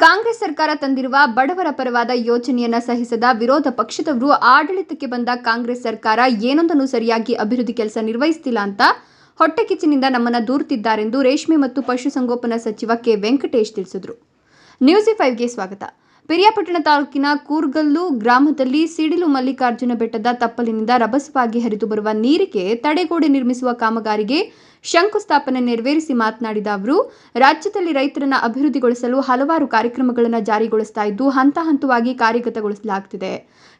ಕಾಂಗ್ರೆಸ್ ಸರ್ಕಾರ ತಂದಿರುವ ಬಡವರ ಪರವಾದ ಯೋಜನೆಯನ್ನ ಸಹಿಸದ ವಿರೋಧ ಪಕ್ಷದವರು ಆಡಳಿತಕ್ಕೆ ಬಂದ ಕಾಂಗ್ರೆಸ್ ಸರ್ಕಾರ ಏನೊಂದನ್ನು ಸರಿಯಾಗಿ ಅಭಿವೃದ್ಧಿ ಕೆಲಸ ನಿರ್ವಹಿಸುತ್ತಿಲ್ಲ ಅಂತ ಹೊಟ್ಟೆಕಿಚ್ಚಿನಿಂದ ನಮ್ಮನ್ನ ದೂರುತ್ತಿದ್ದಾರೆಂದು ರೇಷ್ಮೆ ಮತ್ತು ಪಶುಸಂಗೋಪನಾ ಸಚಿವ ಕೆ ವೆಂಕಟೇಶ್ ತಿಳಿಸಿದರು. ನ್ಯೂಸಿ ಫೈವ್ಗೆ ಸ್ವಾಗತ. ಪಿರಿಯಾಪಟ್ಟಣ ತಾಲೂಕಿನ ಕೂರ್ಗಲ್ಲು ಗ್ರಾಮದಲ್ಲಿ ಸಿಡಿಲು ಮಲ್ಲಿಕಾರ್ಜುನ ಬೆಟ್ಟದ ತಪ್ಪಲಿನಿಂದ ರಭಸವಾಗಿ ಹರಿದು ಬರುವ ನೀರಿಗೆ ತಡೆಗೋಡೆ ನಿರ್ಮಿಸುವ ಕಾಮಗಾರಿಗೆ ಶಂಕುಸ್ಥಾಪನೆ ನೆರವೇರಿಸಿ ಮಾತನಾಡಿದ ಅವರು, ರಾಜ್ಯದಲ್ಲಿ ರೈತರನ್ನು ಅಭಿವೃದ್ಧಿಗೊಳಿಸಲು ಹಲವಾರು ಕಾರ್ಯಕ್ರಮಗಳನ್ನು ಜಾರಿಗೊಳಿಸ್ತಾ ಇದ್ದು, ಹಂತ ಹಂತವಾಗಿ ಕಾರ್ಯಗತಗೊಳಿಸಲಾಗುತ್ತಿದೆ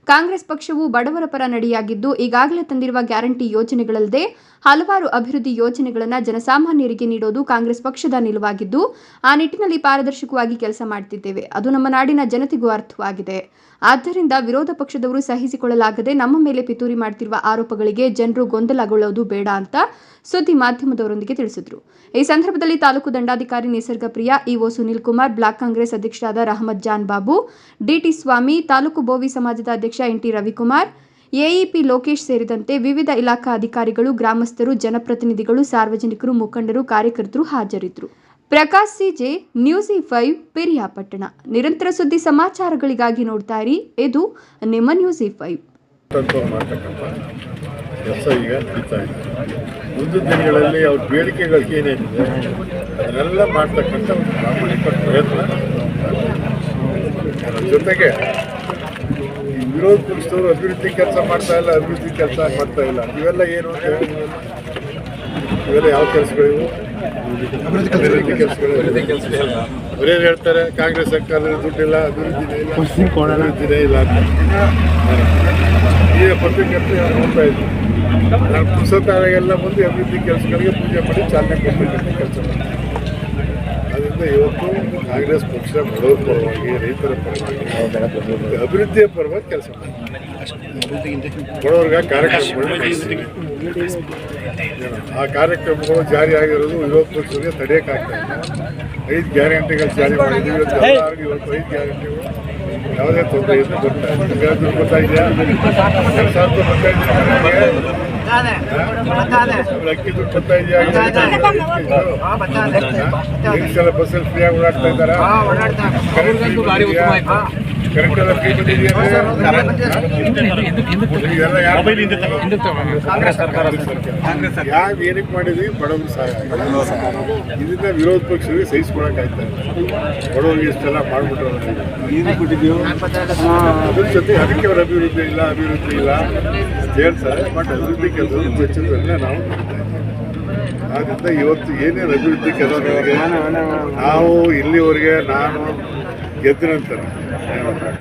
ಕಾಂಗ್ರೆಸ್ ಪಕ್ಷವು ಬಡವರ ಪರ ನಡೆಯಾಗಿದ್ದು, ಈಗಾಗಲೇ ತಂದಿರುವ ಗ್ಯಾರಂಟಿ ಯೋಜನೆಗಳಲ್ಲದೆ ಹಲವಾರು ಅಭಿವೃದ್ಧಿ ಯೋಜನೆಗಳನ್ನು ಜನಸಾಮಾನ್ಯರಿಗೆ ನೀಡೋದು ಕಾಂಗ್ರೆಸ್ ಪಕ್ಷದ ನಿಲುವಾಗಿದ್ದು, ಆ ನಿಟ್ಟಿನಲ್ಲಿ ಪಾರದರ್ಶಕವಾಗಿ ಕೆಲಸ ಮಾಡುತ್ತಿದ್ದೇವೆ ಅದು ನಮ್ಮ ನಾಡಿನ ಜನತೆಗೂ ಅರ್ಥವಾಗಿದೆ. ಆದ್ದರಿಂದ ವಿರೋಧ ಪಕ್ಷದವರು ಸಹಿಸಿಕೊಳ್ಳಲಾಗದೆ ನಮ್ಮ ಮೇಲೆ ಪಿತೂರಿ ಮಾಡ್ತಿರುವ ಆರೋಪಗಳಿಗೆ ಜನರು ಗೊಂದಲಗೊಳ್ಳೋದು ಬೇಡ ಅಂತ ಸುದ್ದಿ ಮಾಧ್ಯಮದವರೊಂದಿಗೆ ತಿಳಿಸಿದರು. ಈ ಸಂದರ್ಭದಲ್ಲಿ taluk ದಂಡಾಧಿಕಾರಿ Nisarga Priya EO Sunil Kumar, block Congress ಅಧ್ಯಕ್ಷರಾದ ರಹಮದ್ ಜಾನ್ ಬಾಬು ಡಿಟಿ ಸ್ವಾಮಿ, ತಾಲೂಕು ಬೋವಿ ಸಮಾಜದ ಅಧ್ಯಕ್ಷ ಎನ್ಟಿ ರವಿಕುಮಾರ್, ಎಇಪಿ ಲೋಕೇಶ್ ಸೇರಿದಂತೆ ವಿವಿಧ ಇಲಾಖಾ ಅಧಿಕಾರಿಗಳು, ಗ್ರಾಮಸ್ಥರು, ಜನಪ್ರತಿನಿಧಿಗಳು, ಸಾರ್ವಜನಿಕರು, ಮುಖಂಡರು, ಕಾರ್ಯಕರ್ತರು ಹಾಜರಿದ್ದರು Prakash CJ, news five Piriyapatna ನಿರಂತರ ಸುದ್ದಿ ಸಮಾಚಾರಗಳಿಗಾಗಿ ನೋಡ್ತಾ ಇರಿ. ಇದು ನಿಮ್ಮ ನ್ಯೂಸ್ ಫೈವ್. ಕೆಲಸ ಈಗ ಮುಂದಿನ ದಿನಗಳಲ್ಲಿ ಅವ್ರ ಬೇಡಿಕೆಗಳು ಏನೇನಿದೆ, ಅದನ್ನೆಲ್ಲ ಮಾಡ್ತಕ್ಕಂಥ ಒಂದು ಪ್ರಾಮಾಣಿಕ ಪ್ರಯತ್ನ. ಅದರ ಜೊತೆಗೆ ವಿರೋಧ ಪಕ್ಷದವರು ಅಭಿವೃದ್ಧಿ ಕೆಲಸ ಮಾಡ್ತಾ ಇಲ್ಲ, ಅಭಿವೃದ್ಧಿ ಕೆಲಸ ಮಾಡ್ತಾ ಇಲ್ಲ. ಇವೆಲ್ಲ ಏನು ಅಂತ? ಇವೆಲ್ಲ ಯಾವ ಕೆಲಸಗಳಿವು? ಅಭಿವೃದ್ಧಿ ಕೆಲಸಗಳು. ಅವರೇನು ಹೇಳ್ತಾರೆ? ಕಾಂಗ್ರೆಸ್ ಸರ್ಕಾರದಲ್ಲಿ ದುಡ್ಡಿಲ್ಲ ಅಭಿವೃದ್ಧಿ ಇಲ್ಲ ಅಭಿವೃದ್ಧಿನೇ ಇಲ್ಲ ಅಂತ. ಈಗ ಪತ್ರಕರ್ತೆ ನೋಡ್ತಾ ಇದ್ವಿ ನಾನು ಪುಸ್ತಕಾಲೆಲ್ಲ ಬಂದು ಅಭಿವೃದ್ಧಿ ಕೆಲಸಗಳಿಗೆ ಪೂಜೆ ಮಾಡಿ ಚಾಲನೆ ಕೊಡ್ತಕ್ಕಂಥ ಕೆಲಸ ಮಾಡ್ತೀನಿ ಅದರಿಂದ ಇವತ್ತು ಕಾಂಗ್ರೆಸ್ ಪಕ್ಷ ಬಡವರ ಪರವಾಗಿ, ರೈತರ ಪರವಾಗಿ ಅಭಿವೃದ್ಧಿಯ ಪರವಾಗಿ ಕೆಲಸ ಮಾಡಿ ಕಾರ್ಯಕ್ರಮಗಳು ಆ ಕಾರ್ಯಕ್ರಮಗಳು ಜಾರಿ ಆಗಿರೋದು ವಿರೋಧ ಪಕ್ಷಗಳಿಗೆ ತಡೆಯೋಕ್ಕಾಗ್ತಾ ಐದು ಗ್ಯಾರಂಟಿಗಳು ಜಾರಿ ಮಾಡಿದ್ದೀವಿ. ಇವತ್ತು ಇವತ್ತು ಐದು ಗ್ಯಾರಂಟಿಗಳು. ಯಾವುದೇ ತೊಂದರೆ ಇಲ್ಲ. ಬರ್ತಾ ಇದೆ. ಕೆಲಸ ಅಂತ બતાને બતાને લકી તો છતાઈ જાય હા બતાને રિક્ષા બસ ફ્રી ઓડાડતા હા ઓડાડતા કરેક્ટ તો ગાડી ઉતમાય હા. ಯಾವ ಏನಕ್ಕೆ ಮಾಡಿದ್ವಿ ಬಡವರು ಇದನ್ನ ವಿರೋಧ ಪಕ್ಷಗಳಿಗೆ ಸಹಿಸ್ಕೊಳಕಾಯ್ತಾ ಬಡವರಿಗೆ ಇಷ್ಟೆಲ್ಲ ಮಾಡ್ಬಿಟ್ರು ಏನು ಕೊಟ್ಟಿದ್ದೀವಿ ಅದ್ರ ಜೊತೆ ಅದಕ್ಕೆ ಅವ್ರ ಅಭಿವೃದ್ಧಿ ಇಲ್ಲ ಅಭಿವೃದ್ಧಿ ಇಲ್ಲ ಅಂತ ಹೇಳ್ತಾರೆ. ಬಟ್ ಅಭಿವೃದ್ಧಿ ಕೆಲಸ ವೆಚ್ಚಗಳನ್ನ ನಾವು. ಆದ್ರಿಂದ ಇವತ್ತು ಏನೇನು ಅಭಿವೃದ್ಧಿ ಕೆಲಸ ನಾವು ಇಲ್ಲಿವರೆಗೆ ನಾನು ಗೆದ್ದ ನಂತರ